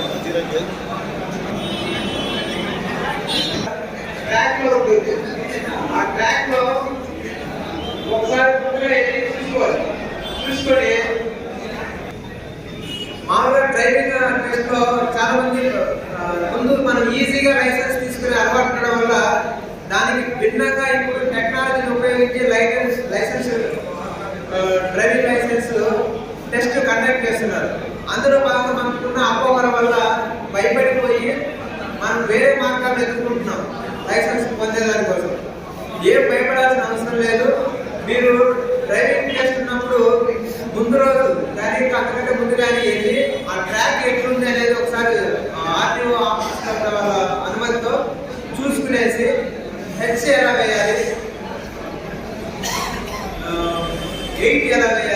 ఏమైనా ట్రాక్లో ఉంటుంది ఆ ట్రాక్లో ఒకసారి చూసుకోవాలి చూసుకొని మామూలుగా డ్రైవింగ్లో చాలా మంది ముందు మనం ఈజీగా లైసెన్స్ తీసుకునే అలవాటు ఉండడం వల్ల దానికి భిన్నంగా ఇప్పుడు టెక్నాలజీని ఉపయోగించి license license driving license test conduct చేస్తున్నారు అందులో భాగంగా మనకున్న అపోహ వల్ల భయపడిపోయి మనం వేరే ఎదుర్కొంటున్నాం లైసెన్స్ పొందేదాని కోసం. ఏం భయపడాల్సిన అవసరం లేదు. మీరు డ్రైవింగ్ చేస్తున్నప్పుడు ముందు రోజు కానీ అక్కడ ముందు కానీ వెళ్ళి ఆ ట్రాక్ ఎట్లుంది అనేది ఒకసారి ఆర్టీఓ ఆఫీసర్ వాళ్ళ అనుమతితో చూసుకునేసి హెచ్ ఎలా వేయాలి? ఎయిట్ ఎలా వేయాలి?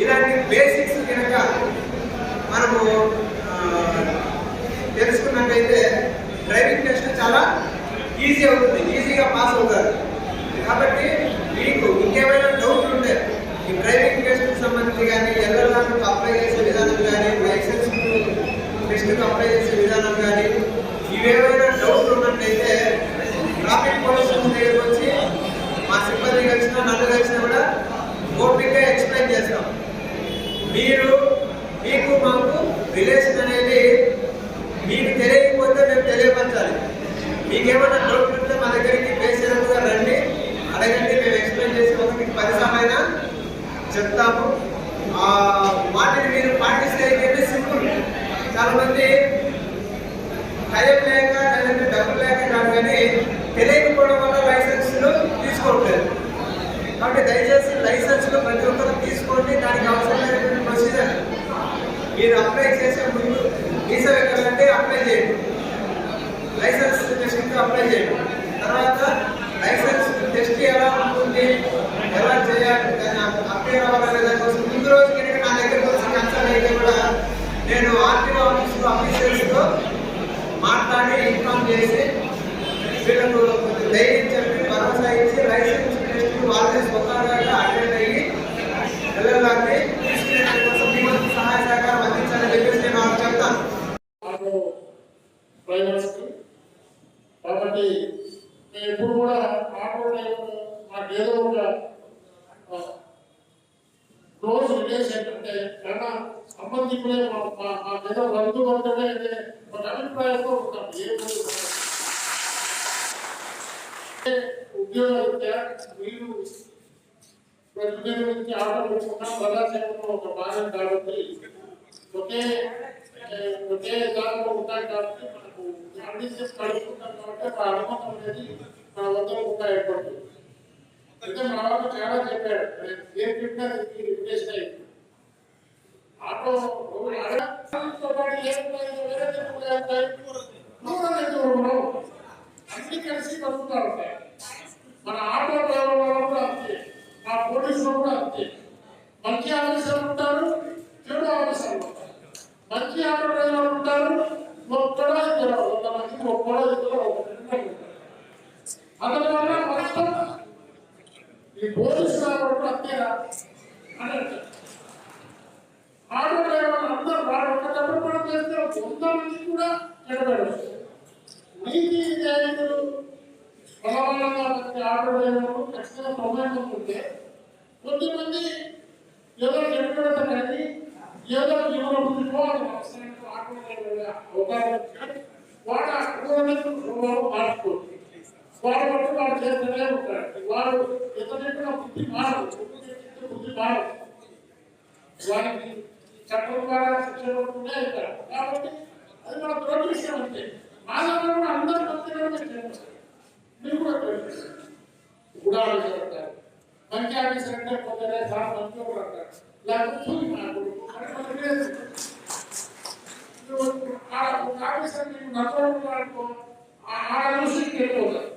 ఇలాంటి బేసిక్స్ కనుక మనము తెలుసుకున్నట్టయితే డ్రైవింగ్ టెస్ట్ చాలా ఈజీ అవుతుంది ఈజీగా పాస్ అవుతారు. కాబట్టి మీకు ఇంకేమైనా డౌట్ ఉంటే ఈ డ్రైవింగ్ టెస్ట్కి సంబంధించి కానీ ఎల్ఎల్ఆర్కు అప్లై చేసే విధానం కానీ లైసెన్స్ టెస్ట్కి అప్లై చేసే విధానం కానీ ఇవేమైనా డౌట్ ఉన్నట్టయితే ట్రాఫిక్ పోలీస్ స్టేషన్ దగ్గరికి వచ్చి మా సిబ్బంది కలిసినా నన్ను కలిసినా కూడా ఓపిక్గా ఎక్స్ప్లెయిన్ చేస్తాం మీరు మీకు మాకు రిలేషన్ అనేది మీకు తెలియకపోతే మేము తెలియపరచాలి. మీకేమైనా డౌట్ ఉంటే మా దగ్గరికి పేషెంట్గా రండి. అడగండి మేము ఎక్స్ప్లెయిన్ చేసి మీకు పరిసమైన చెప్తాము. ఆ వాటిని మీరు పాటిస్తే అయితే సింపుల్. చాలామంది టైం లేక లేదంటే డబ్బు లేక కాదు కానీ తెలియకపోవడం వల్ల లైసెన్స్లు తీసుకోవట్లేదు. కాబట్టి దయచేసి లైసెన్స్లు ప్రతి ఒక్కరు మీరు అప్లై చేసే ముందు వీసా ఎక్కాలంటే అప్లై చేయండి. లైసెన్స్ టెస్ట్కి అప్లై చేయండి. తర్వాత లైసెన్స్ టెస్ట్ ఎలా ఉంటుంది ఎలా చేయాలి అప్లై అవ్వాలనే దానికోసం ముందు రోజు కనుక నా దగ్గర కోసం కన్సల్ట్ అయితే కూడా నేను ఆర్టీఓ ఆఫీస్లో ఆఫీసర్స్తో మాట్లాడి ఇన్ఫామ్ చేసి వీళ్ళకు ధైర్యం చెప్పి భరోసా ఇచ్చి లైసెన్స్ టెస్ట్ వాళ్ళే స్వతహాగా అటెండ్ అయ్యి వెళ్ళాలని తీసుకునే దానికోసం మీ వంతు సహాయ సహకారం అందించాలని చెప్పేసి నేను వాళ్ళకి చెప్తాను మాకు డ్రైవర్స్కి కాబట్టి మేము ఎప్పుడు కూడా ఆటో డ్రైవర్ మాకు ఏదో ఒక క్లోజ్ రిలేషన్ అంటే కన్నా సంబంధికులే మా మీద మా ఏదో అనే ఒక అభిప్రాయంతో ఉంటాం ఏ రోజు కూడా. అంటే ఉద్యోగరీత్యా మీరు ప్రతిదిన నుంచి ఆటో ఒక భాగం కాబట్టి ఒకే ఏ, ఒకే దాంట్లో ఉంటాయి కాబట్టి మనకు అందించేసి కలుపుకుంటాం కాబట్టి ఆ అనుమతం అనేది మన వద్ద ఒక ఏర్పడుతుంది అయితే మా వాళ్ళు చాలా చెప్పాడు నేను ఏం చెప్పినా దీనికి రిప్లేస్ అయింది ఆటో ఆటోతో పాటు ఏం ఉంటాయి, వేరే చెప్పులు ఉంటాయి దూరం ఎంత ఉండవు అన్ని కలిసి బతుకుతా ఉంటాయి మన ఆటో డ్రైవర్లు కూడా అంతే మా పోలీసులు కూడా అంతే మంచి ఆఫీసర్లు ఉంటారు చెడు ఆఫీసర్లు ఉంటారు మంచి ఆటో ఉంటారు. ఒక్కడో ఇద్దరు ఇద్దరు అతని వల్ల మొత్తం ఈ పోలీసు రావడం అంతేనా అని ఆటో డ్రైవర్లు అందరూ వాడు ఒక తప్పుడు చేస్తే వంద కూడా చెడబెడతారు నీతి న్యాయకులు బలవంతంగా మంది ఆటో డ్రైవర్లు ఖచ్చితంగా ప్రమాణం ఉంటే కొద్దిమంది ఏదో చెడుపెడతా ఏదో జీవన బుద్ధిపోవాలి అవసరానికి ఆటో డ్రైవర్గా అవకాశం ఇచ్చి వాడు ఆ కుటుంబానికి స్వభావం మార్చుకోవచ్చు వాడు బట్టి వాడు చేస్తూనే ఉంటాడు వాడు ఎంత చెప్పినా బుద్ధి మారదు బుద్ధి చెప్తే బుద్ధి మారదు వారికి చట్టం ద్వారా శిక్ష పడుతూనే ఉంటారు కాబట్టి అది మన దురదృష్టం అంతే మానవులు కూడా అందరూ మంచిగానే చేస్తారు మీరు కూడా ప్రయత్నిస్తారు గుడాలు చేస్తారు మంచి ఆఫీసర్ అంటే కొందరే సార్ మంచి కూడా అంటారు లేకపోతే చూసి నాకు ಆ ಕಾರ್ಯಸಮಿತಿ ಮಕ್ಕಳು ಮಾಡಿಕೊಂಡು ಆ ಅನುಸೂಚನೆ ಕೊಡ್ತಾರೆ